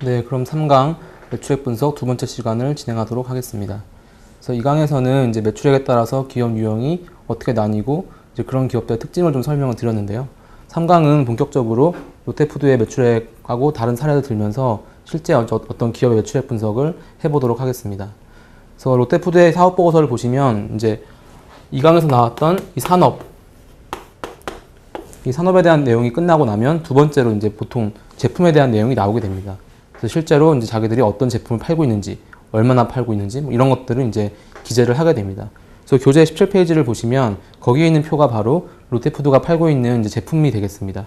네, 그럼 3강 매출액 분석 두 번째 시간을 진행하도록 하겠습니다. 그래서 이 강에서는 이제 매출액에 따라서 기업 유형이 어떻게 나뉘고 이제 그런 기업들의 특징을 좀 설명을 드렸는데요. 3강은 본격적으로 롯데푸드의 매출액하고 다른 사례를 들면서 실제 어- 어떤 기업의 매출액 분석을 해보도록 하겠습니다. 그래서 롯데푸드의 사업 보고서를 보시면 이제 이 강에서 나왔던 이 산업 이 산업에 대한 내용이 끝나고 나면 두 번째로 이제 보통 제품에 대한 내용이 나오게 됩니다. 그래서 실제로 이제 자기들이 어떤 제품을 팔고 있는지, 얼마나 팔고 있는지 뭐 이런 것들을 이제 기재를 하게 됩니다. 그래서 교재 17페이지를 보시면 거기에 있는 표가 바로 롯데푸드가 팔고 있는 이제 제품이 되겠습니다.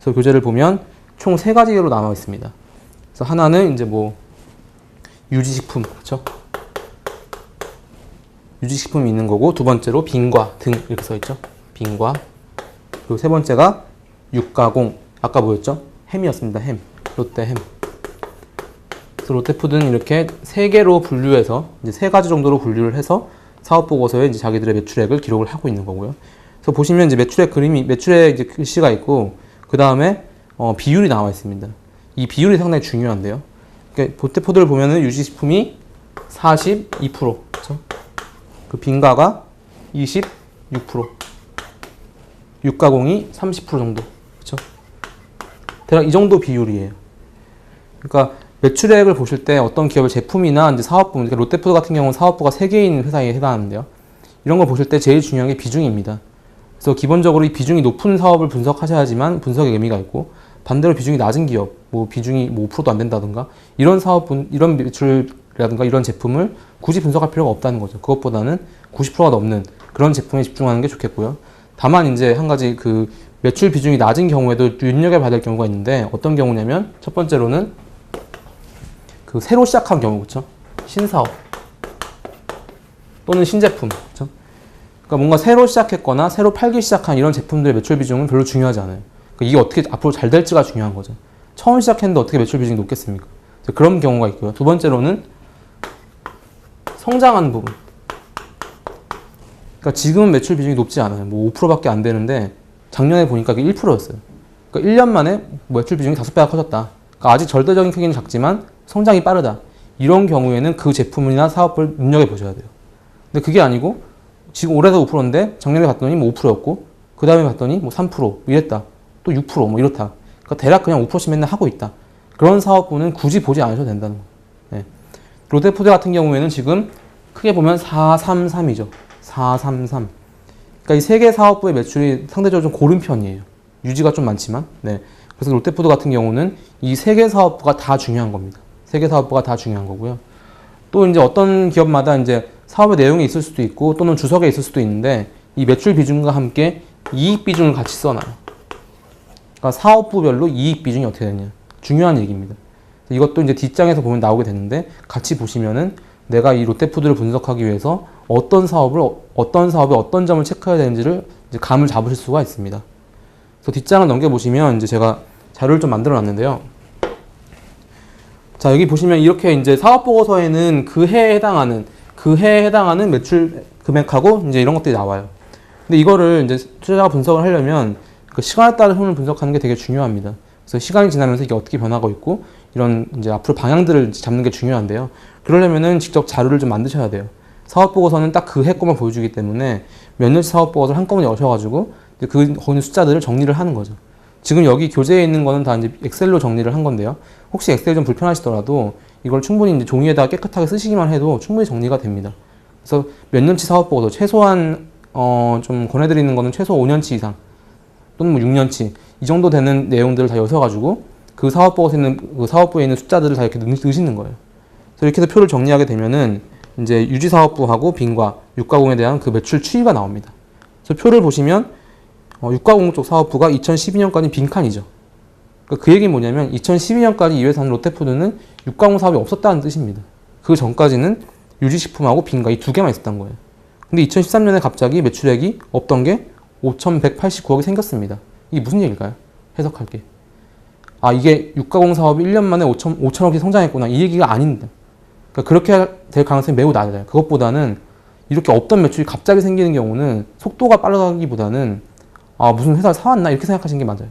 그래서 교재를 보면 총 세 가지로 나와 있습니다. 그래서 하나는 이제 뭐 유지식품, 그렇죠? 유지식품이 있는 거고 두 번째로 빙과 등 이렇게 써 있죠. 빙과 그리고 세 번째가 육가공 아까 뭐였죠? 햄이었습니다. 햄 롯데 햄. 그래서 롯데푸드는 이렇게 세 개로 분류해서 이제 세 가지 정도로 분류를 해서 사업 보고서에 이제 자기들의 매출액을 기록을 하고 있는 거고요. 그래서 보시면 이제 매출액 그림이 매출액 이제 글씨가 있고 그 다음에 어, 비율이 나와 있습니다. 이 비율이 상당히 중요한데요. 그러니까 롯데푸드를 보면은 유지식품이 42%, 그렇죠? 그 빙가가 26%, 육가공이 30% 정도, 그렇죠? 대략 이 정도 비율이에요. 그러니까 매출액을 보실 때 어떤 기업의 제품이나 이제 사업부, 그러니까 롯데푸드 같은 경우는 사업부가 3개인 회사에 해당하는데요. 이런 걸 보실 때 제일 중요한 게 비중입니다. 그래서 기본적으로 이 비중이 높은 사업을 분석하셔야지만 분석의 의미가 있고 반대로 비중이 낮은 기업, 뭐 비중이 뭐 5%도 안 된다든가 이런 사업 분 이런 매출이라든가 이런 제품을 굳이 분석할 필요가 없다는 거죠. 그것보다는 90%가 넘는 그런 제품에 집중하는 게 좋겠고요. 다만 이제 한 가지 그 매출 비중이 낮은 경우에도 눈여겨봐야 될 경우가 있는데 어떤 경우냐면 첫 번째로는 그 새로 시작한 경우 그렇죠? 신사업 또는 신제품 그렇죠? 그러니까 뭔가 새로 시작했거나 새로 팔기 시작한 이런 제품들의 매출 비중은 별로 중요하지 않아요. 그러니까 이게 어떻게 앞으로 잘 될지가 중요한 거죠. 처음 시작했는데 어떻게 매출 비중이 높겠습니까? 그런 경우가 있고요. 두 번째로는 성장하는 부분. 그러니까 지금은 매출 비중이 높지 않아요. 뭐 5%밖에 안 되는데 작년에 보니까 그게 1%였어요. 그러니까 1년 만에 매출 비중이 5배가 커졌다. 그러니까 아직 절대적인 크기는 작지만 성장이 빠르다. 이런 경우에는 그 제품이나 사업을 눈여겨보셔야 돼요. 근데 그게 아니고 지금 올해도 5%인데 작년에 봤더니 뭐 5%였고 그 다음에 봤더니 뭐 3% 이랬다. 또 6%뭐 이렇다. 그러니까 대략 그냥 5%씩 맨날 하고 있다. 그런 사업부는 굳이 보지 않으셔도 된다는 거예요. 네. 롯데푸드 같은 경우에는 지금 크게 보면 433이죠. 433. 그러니까 이 세 개 사업부의 매출이 상대적으로 좀 고른 편이에요. 유지가 좀 많지만. 네. 그래서 롯데푸드 같은 경우는 이 세 개 사업부가 다 중요한 겁니다. 세 개 사업부가 다 중요한 거고요. 또 이제 어떤 기업마다 이제 사업의 내용이 있을 수도 있고 또는 주석에 있을 수도 있는데 이 매출 비중과 함께 이익 비중을 같이 써놔요. 그러니까 사업부별로 이익 비중이 어떻게 되냐. 중요한 얘기입니다. 이것도 이제 뒷장에서 보면 나오게 되는데 같이 보시면은 내가 이 롯데푸드를 분석하기 위해서 어떤 사업을 어떤 사업에 어떤 점을 체크해야 되는지를 이제 감을 잡으실 수가 있습니다. 그래서 뒷장을 넘겨 보시면 이제 제가 자료를 좀 만들어 놨는데요. 자, 여기 보시면 이렇게 이제 사업 보고서에는 그 해에 해당하는 그 해에 해당하는 매출 금액하고 이제 이런 것들이 나와요. 근데 이거를 이제 투자자가 분석을 하려면 그 시간에 따른 흐름을 분석하는 게 되게 중요합니다. 그래서 시간이 지나면서 이게 어떻게 변하고 있고 이런 이제 앞으로 방향들을 잡는 게 중요한데요. 그러려면은 직접 자료를 좀 만드셔야 돼요. 사업 보고서는 딱 그해 것만 보여주기 때문에 몇 년치 사업 보고서를 한꺼번에 여셔가지고 그 거기 숫자들을 정리를 하는 거죠. 지금 여기 교재에 있는 거는 다 이제 엑셀로 정리를 한 건데요. 혹시 엑셀이 좀 불편하시더라도 이걸 충분히 이제 종이에다가 깨끗하게 쓰시기만 해도 충분히 정리가 됩니다. 그래서 몇 년치 사업 보고서 최소한 어 좀 권해드리는 거는 최소 5년치 이상 또는 뭐 6년치 이 정도 되는 내용들을 다 여셔가지고 그 사업 보고서에 있는 그 사업부에 있는 숫자들을 다 이렇게 넣- 넣으시는 거예요. 그래서 이렇게 해서 표를 정리하게 되면은 이제 유지 사업부하고 빈과 육가공에 대한 그 매출 추이가 나옵니다. 그래서 표를 보시면 어, 육가공 쪽 사업부가 2012년까지 빈칸이죠. 그러니까 그 얘기는 뭐냐면 2012년까지 이 회사는 롯데푸드는 육가공 사업이 없었다는 뜻입니다. 그 전까지는 유지식품하고 빈과 이두 개만 있었던 거예요. 근데 2013년에 갑자기 매출액이 없던 게 5,189억이 생겼습니다. 이게 무슨 얘기일까요? 해석할 게. 아, 이게 육가공 사업이 1년 만에 5천, 5천억이 성장했구나. 이 얘기가 아닙니다. 그러니까 그렇게 될 가능성이 매우 낮아요. 그것보다는 이렇게 없던 매출이 갑자기 생기는 경우는 속도가 빠르다기보다는 아, 무슨 회사를 사왔나? 이렇게 생각하시는 게 맞아요.